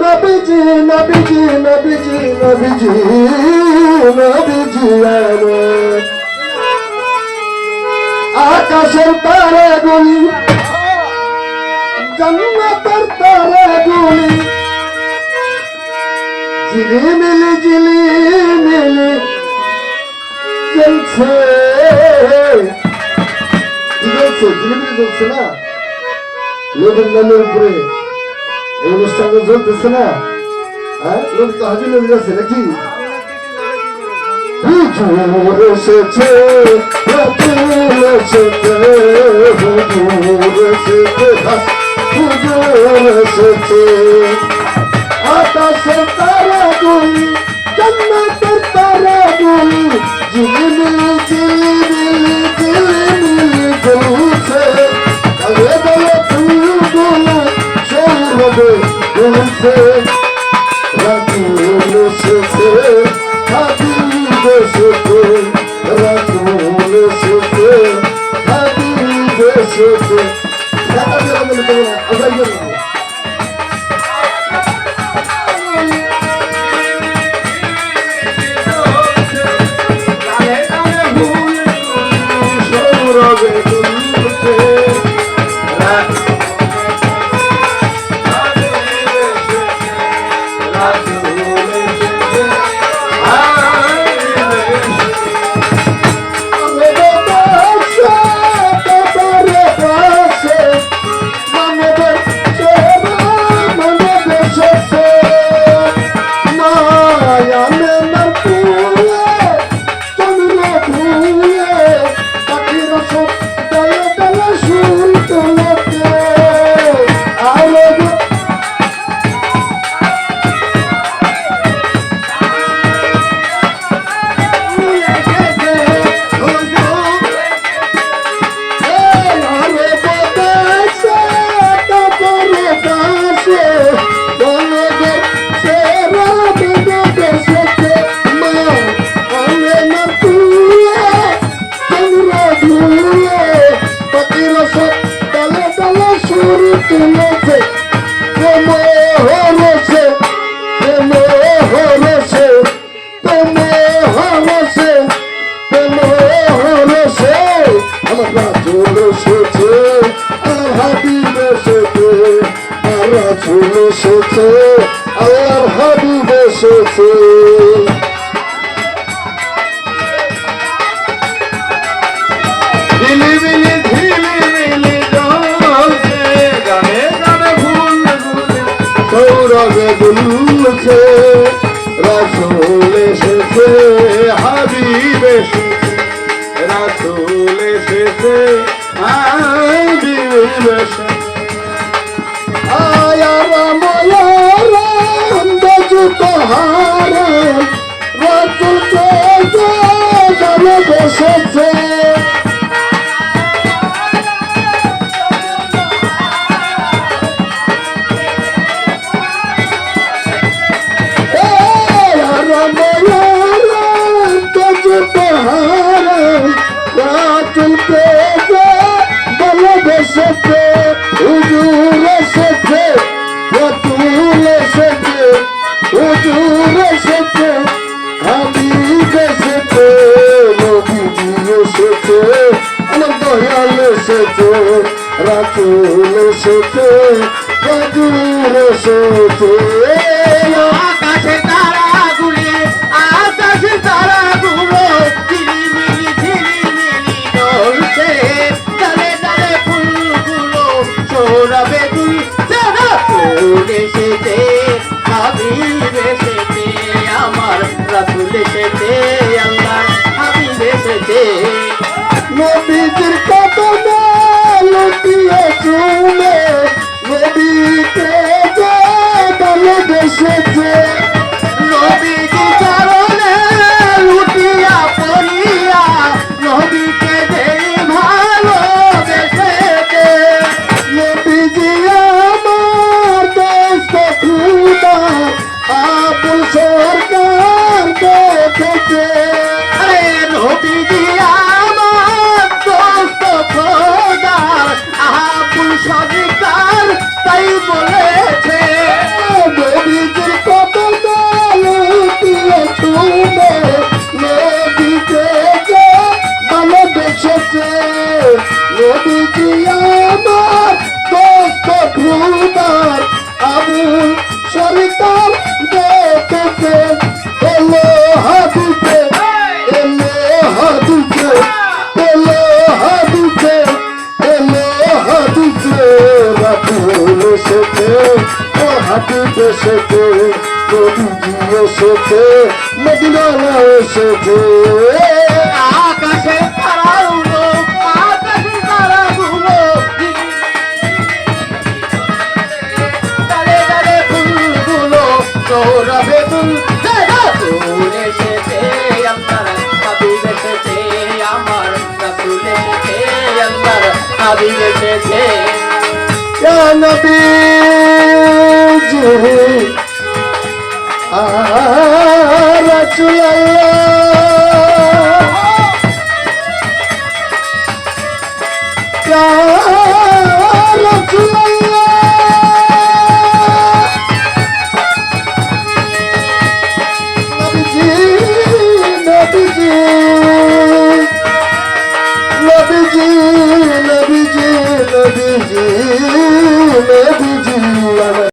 নবীজি নবীজি নবীজি নবীজি নবীজি আকাশের তারে গুলি জন্নতের তারে গুলি ঝিলিমিলি ঝিলিমিলি চলছে ঝিলিমিলি চলছে না লোক উপরে এই চলতেছে না? হ্যাঁ? লোক তো হাজির হয়ে যাচ্ছে নাকি? এসেছে এসেছে। আকাশে তারা দুই あざいよ তালে তালে সুর তুলেছে দুলছে রাসুল এসেছে। দয়াল এসেছে রাতুল এসেছে রাজুর এসেছে। আকাশে তারা হাবিব এসেছে নবীজি এসেছে মদিনা এসেছে আকাশে আমার হাবিব এসেছে Ya Nabi Ya Rasulallah